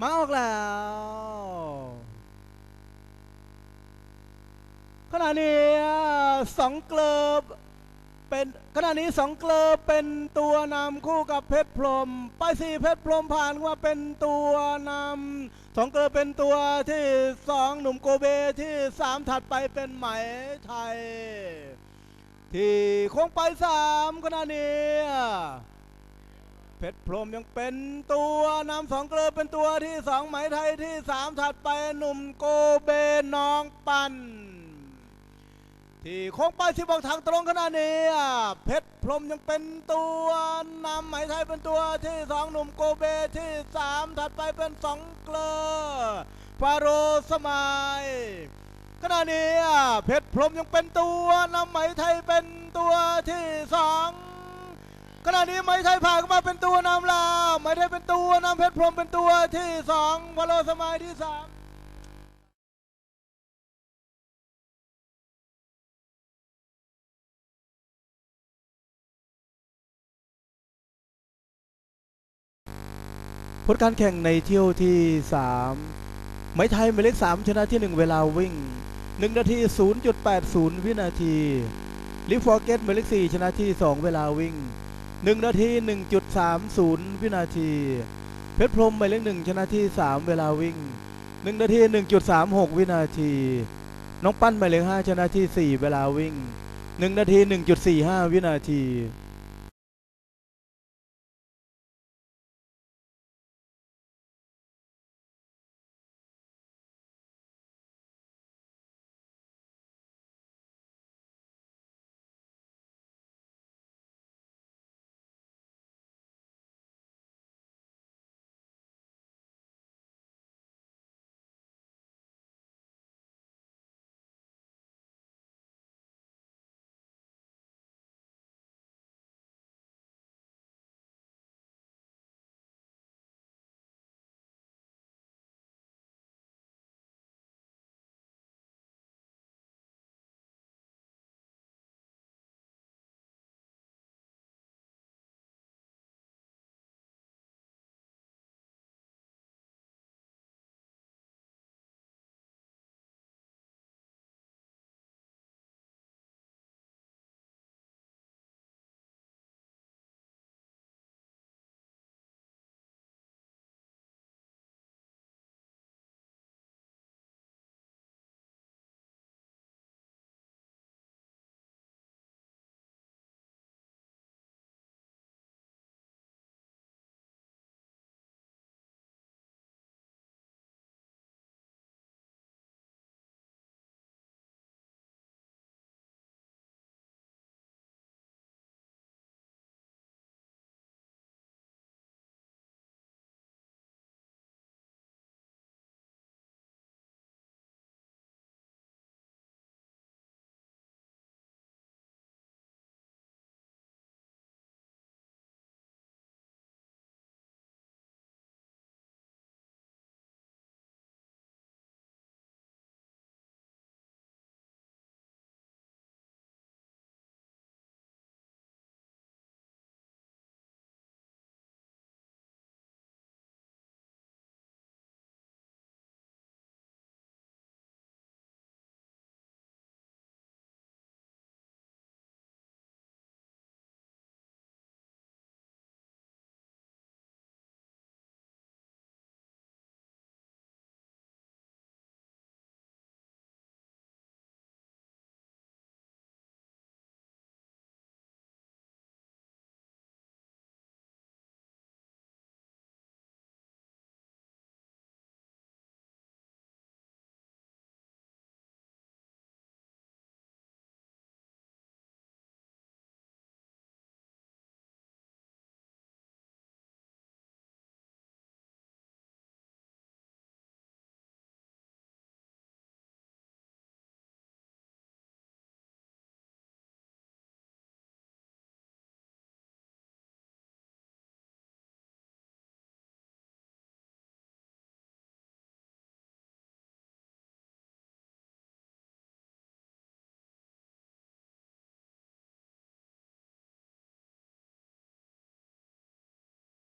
มาออกแล้วขณะนี้สองเกลือบเป็นขณะนี้สองเกลือเป็นตัวนำคู่กับเพชรพรหมไปสี่เพชรพรหมผ่านมาเป็นตัวนำสองเกลือเป็นตัวที่สองหนุ่มโกเบที่สามถัดไปเป็นไหมไทย ที่คงไปสามขณะนี้ เพชรพรมยังเป็นตัวนำสองเกลือเป็นตัวที่สองไหมไทยที่สามถัดไปหนุ่มโกเบน้องปันที่โค้งไปสิบอกทางตรงขนาดนี้เพชรพรมยังเป็นตัวนำไหมไทยเป็นตัวที่สองหนุ่มโกเบที่สามถัดไปเป็นสองเกลือฟาโรสมัยขณะนี้เพชรพรมยังเป็นตัวนำไหมไทยเป็นตัวที่สอง ขณะนี้ไหมไทยผ่านเข้ามาเป็นตัวนำแล้วไหมไทยเป็นตัวนำเพชรพรมเป็นตัวที่สองฟาโรสมัยที่สามผลการแข่งในเที่ยวที่ 3 ไม้ไทยหมายเลข3ชนะที่ 1 เวลาวิ่ง 1 นาที 0.80 วินาที ลิฟอร์เกตหมายเลข4ชนะที่ 2 เวลาวิ่ง 1 นาที 1.30 วินาที เพชรพรมหมายเลขหนึ่งชนะที่ 3 เวลาวิ่ง 1 นาที 1.36 วินาที น้องปั้นหมายเลข5ชนะที่ 4 เวลาวิ่ง 1 นาที 1.45 วินาที